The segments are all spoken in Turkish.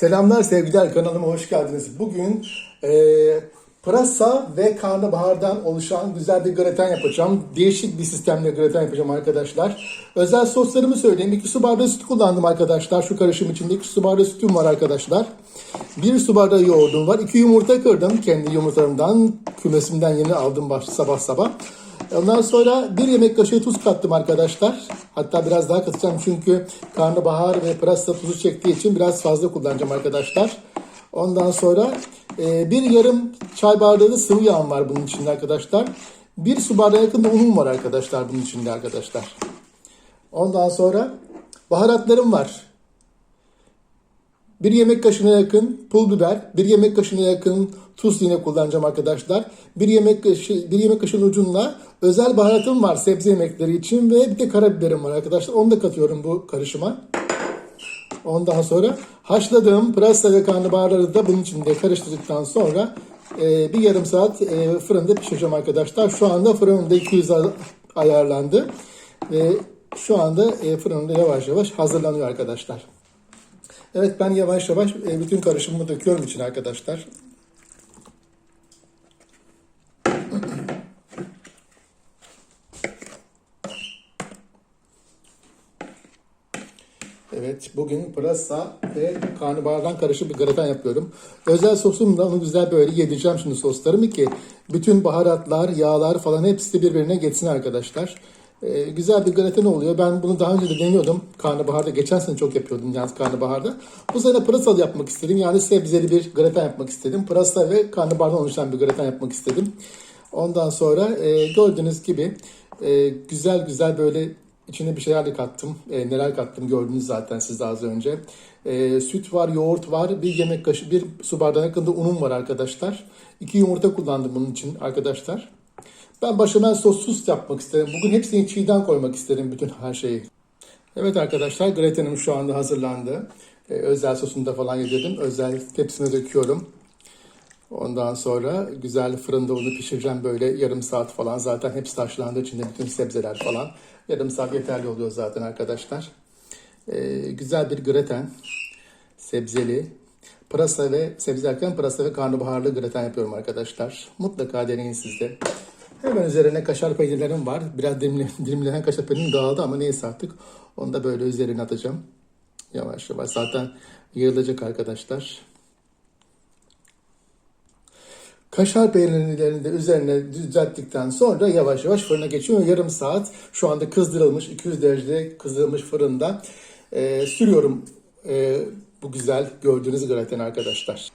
Selamlar sevgiler kanalıma hoş geldiniz. Bugün e, pırasa ve karnabahardan oluşan güzel bir graten yapacağım. Değişik bir sistemle graten yapacağım arkadaşlar. Özel soslarımı söyleyeyim. 2 su bardağı süt kullandım arkadaşlar. Şu karışım içinde 2 su bardağı sütüm var arkadaşlar. 1 su bardağı yoğurdum var. 2 yumurta kırdım. Kendi yumurtalarımdan kümesimden yeni aldım baş, sabah sabah. Ondan sonra bir yemek kaşığı tuz kattım arkadaşlar. Hatta biraz daha katacağım çünkü karnabahar ve pırasa tuzu çektiği için biraz fazla kullanacağım arkadaşlar. Ondan sonra e, bir yarım çay bardağı da sıvı yağım var bunun içinde arkadaşlar. Bir su bardağı yakın da unum var arkadaşlar bunun içinde arkadaşlar. Ondan sonra baharatlarım var. Bir yemek kaşığına yakın pul biber, bir yemek kaşığına yakın tuz yine kullanacağım arkadaşlar. Bir yemek kaşığı, bir yemek kaşığının ucunda özel baharatım var sebze yemekleri için ve bir de karabiberim var arkadaşlar. Onu da katıyorum bu karışıma. Ondan sonra haşladığım pırasa ve karnabaharları da bunun içinde karıştırdıktan sonra e, bir yarım saat e, fırında pişireceğim arkadaşlar. Şu anda fırınımda 200 ayarlandı ve şu anda e, fırınımda yavaş yavaş hazırlanıyor arkadaşlar. Evet ben yavaş yavaş e, bütün karışımımı döküyorum için arkadaşlar. Evet bugün pırasa ve karnabahardan karışık bir graten yapıyorum. Özel sosumla onu güzel böyle yedireceğim şimdi soslarımı ki bütün baharatlar, yağlar falan hepsi birbirine geçsin arkadaşlar. Ee, güzel bir graten oluyor. Ben bunu daha önce de deniyordum. Karnabaharda geçen sene çok yapıyordum yalnız karnabaharda. Bu sene pırasalı yapmak istedim. Yani sebzeli bir graten yapmak istedim. Pırasa ve karnabahardan oluşan bir graten yapmak istedim. Ondan sonra e, gördüğünüz gibi e, güzel güzel böyle içine bir şeyler de kattım. E, neler kattım gördünüz zaten siz de az önce. E, süt var, yoğurt var, bir yemek kaşığı, bir su bardağı yakında unum var arkadaşlar. İki yumurta kullandım bunun için arkadaşlar. Ben başıma sossuz yapmak istedim. Bugün hepsini çiğden koymak istedim bütün her şeyi. Evet arkadaşlar gratenim şu anda hazırlandı. Ee, özel sosunda falan yedirdim. Özel tepsime döküyorum. Ondan sonra güzel fırında onu pişireceğim böyle yarım saat falan. Zaten hepsi haşlandığı için de bütün sebzeler falan. Yarım saat yeterli oluyor zaten arkadaşlar. Ee, güzel bir graten. Sebzeli. Pırasa ve sebze derken pırasa ve karnabaharlı graten yapıyorum arkadaşlar. Mutlaka deneyin siz de. Hemen üzerine kaşar peynirlerim var. Biraz dilimle, dilimlenen kaşar peynirim dağıldı ama neyse artık. Onu da böyle üzerine atacağım. Yavaş yavaş. Zaten yığılacak arkadaşlar. Kaşar peynirlerini de üzerine düzelttikten sonra yavaş yavaş fırına geçiyor. Yarım saat şu anda kızdırılmış 200 derecede kızdırılmış fırında e, sürüyorum e, bu güzel gördüğünüz graten arkadaşlar.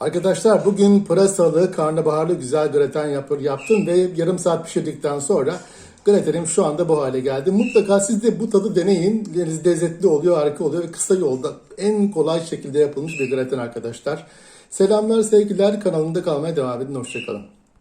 Arkadaşlar bugün pırasalı, karnabaharlı güzel graten yapır, yaptım ve yarım saat pişirdikten sonra gratenim şu anda bu hale geldi. Mutlaka siz de bu tadı deneyin. Lezzetli oluyor, harika oluyor ve kısa yolda en kolay şekilde yapılmış bir graten arkadaşlar. Selamlar, sevgiler. Kanalımda kalmaya devam edin. Hoşçakalın.